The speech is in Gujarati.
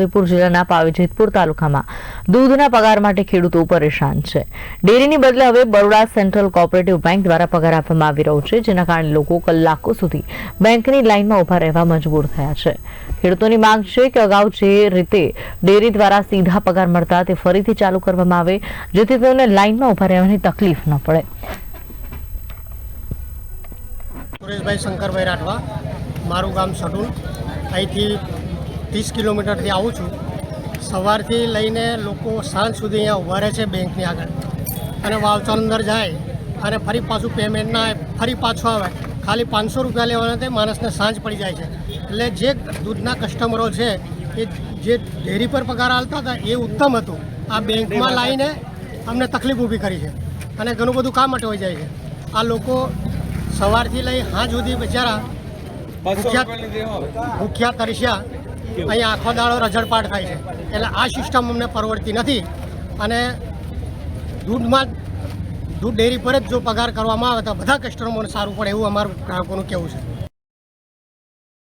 ઉદયપુર જિલ્લાના પાવીજેતપુર તાલુકામાં દૂધના પગાર માટે ખેડૂતો પરેશાન છે. ડેરીની બદલે હવે બરોડા સેન્ટ્રલ કોઓપરેટિવ બેંક દ્વારા પગાર આપવામાં આવી રહ્યો છે, જેના કારણે લોકો કલાકો સુધી બેંકની લાઇનમાં ઊભા રહેવા મજબૂર થયા છે. ખેડૂતોની માંગ છે કે અગાઉ જે રીતે ડેરી દ્વારા સીધા પગાર મળતા તે ફરીથી ચાલુ કરવામાં આવે, જેથી તેઓને લાઇનમાં ઊભા રહેવાની તકલીફ ન પડે. સુરેશભાઈ શંકરભાઈ રાઠવા, મારું ગામ સડુલ. અહીંથી ત્રીસ કિલોમીટરથી આવું છું. સવારથી લઈને લોકો સાંજ સુધી અહીંયા ઊભા રહે છે બેંકની આગળ. અને વાવચર અંદર જાય અને ફરી પાછું પેમેન્ટ ના આવે ફરી પાછું આવે. ખાલી પાંચસો રૂપિયા લેવાના તે માણસને સાંજ પડી જાય છે. એટલે જે દૂધના કસ્ટમરો છે એ જે ડેરી પર પગાર આવતા હતા એ ઉત્તમ હતું. આ બેંકમાં લાવીને અમને તકલીફ ઊભી કરી છે. અને ઘણું બધું કામ માટે હોઈ જાય છે. આ લોકો સવારથી લઈ સાંજ સુધી બિચારા ભૂખ્યા ભૂખ્યા તરસ્યા. અહીંયા આખો દાડો રજડપાટ થાય છે. એટલે આ સિસ્ટમ અમને પરવડતી નથી. અને દૂધમાં દૂધ ડેરી પર જ જો પગાર કરવામાં આવે તો બધા કસ્ટમરોને સારું પડે એવું અમારું ગ્રાહકોનું કહેવું છે.